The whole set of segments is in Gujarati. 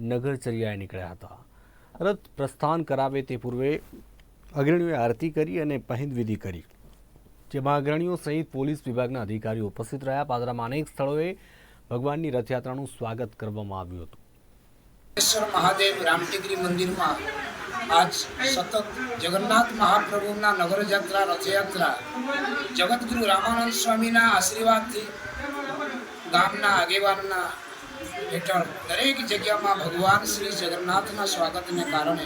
નગરચર્યાએ નીકળ્યા હતા. રથ પ્રસ્થાન કરાવે તે પૂર્વે અગ્રણીઓએ આરતી કરી અને વિધિ કરી. જેમાં અગ્રણીઓ સહિત પોલીસ વિભાગના અધિકારીઓ ઉપસ્થિત રહ્યા. પાદરામાં અનેક સ્થળોએ ભગવાનની રથયાત્રાનું સ્વાગત કરવામાં આવ્યું હતું. મહાદેવ રામટેકરી મંદિરમાં આજ સતત જગન્નાથ મહાપ્રભુના નગરયાત્રા, રથયાત્રા જગતગુરુ રામાનંદ સ્વામીના આશીર્વાદથી ગામના આગેવાનના હેઠળ દરેક જગ્યામાં ભગવાન શ્રી જગન્નાથના સ્વાગતને કારણે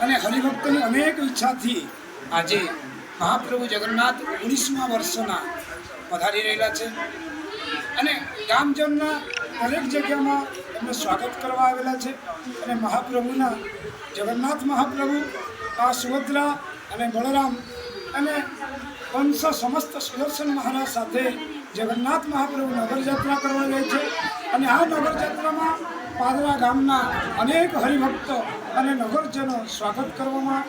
અને હરિભક્તની અનેક ઈચ્છાથી આજે મહાપ્રભુ જગન્નાથ ઓગણીસમા વર્ષના પધારી રહેલા છે. અને ગામજનના દરેક જગ્યામાં એમને સ્વાગત કરવા આવેલા છે. અને મહાપ્રભુના જગન્નાથ મહાપ્રભુ, આ સુભદ્રા અને બળરામ અને કંસ સમસ્ત સુદર્શન મહારાજ સાથે જગન્નાથ મહાપ્રભુ નગરયાત્રા કરવા જાય છે અને આ નગરયાત્રામાં પાદરા ગામના અનેક હરિભક્તો અને નગરજનો સ્વાગત કરવામાં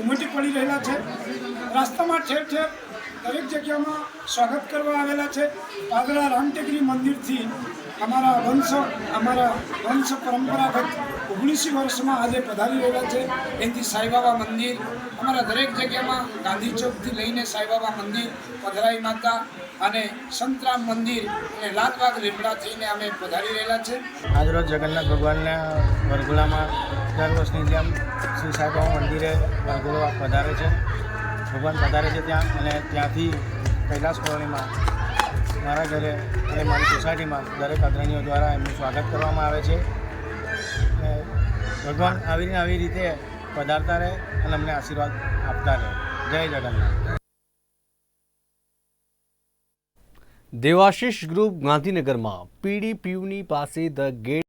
ઉમટી પડી રહેલા છે. રાસ્તામાં ઠેર ઠેર દરેક જગ્યામાં સ્વાગત કરવા આવેલા છે. પાદરા રામટેકરી મંદિરથી અમારા વંશ અમારા વંશ પરંપરાગત ઓગણીસી વર્ષમાં આજે પધારી રહેલા છે. એથી સાંઈબાબા મંદિર, અમારા દરેક જગ્યામાં ગાંધી ચોકથી લઈને સાંઈબાબા મંદિર, પધરાઈ માતા અને સંતરામ મંદિર અને લાલબાગ લીમડા થઈને અમે પધારી રહેલા છે. આજરોજ જગન્નાથ ભગવાનના વરઘોડામાં દર વર્ષની જેમ શ્રી સાંઈબાબા મંદિરે વરઘોડો પધારે છે. ભગવાન પધારે છે ત્યાં અને ત્યાંથી કૈલાસ કોલોનીમાં મારા ઘરે અને મારી સોસાયટીમાં દરેક અગ્રણીઓ દ્વારા એમનું સ્વાગત કરવામાં આવે છે. ભગવાન આવી આવી રીતે પધારતા રહે અને અમને આશીર્વાદ આપતા રહે. જય જગન્નાથ. દેવાશીષ ગ્રુપ ગાંધીનગરમાં પીડીપીયુની પાસે ધ ગેટ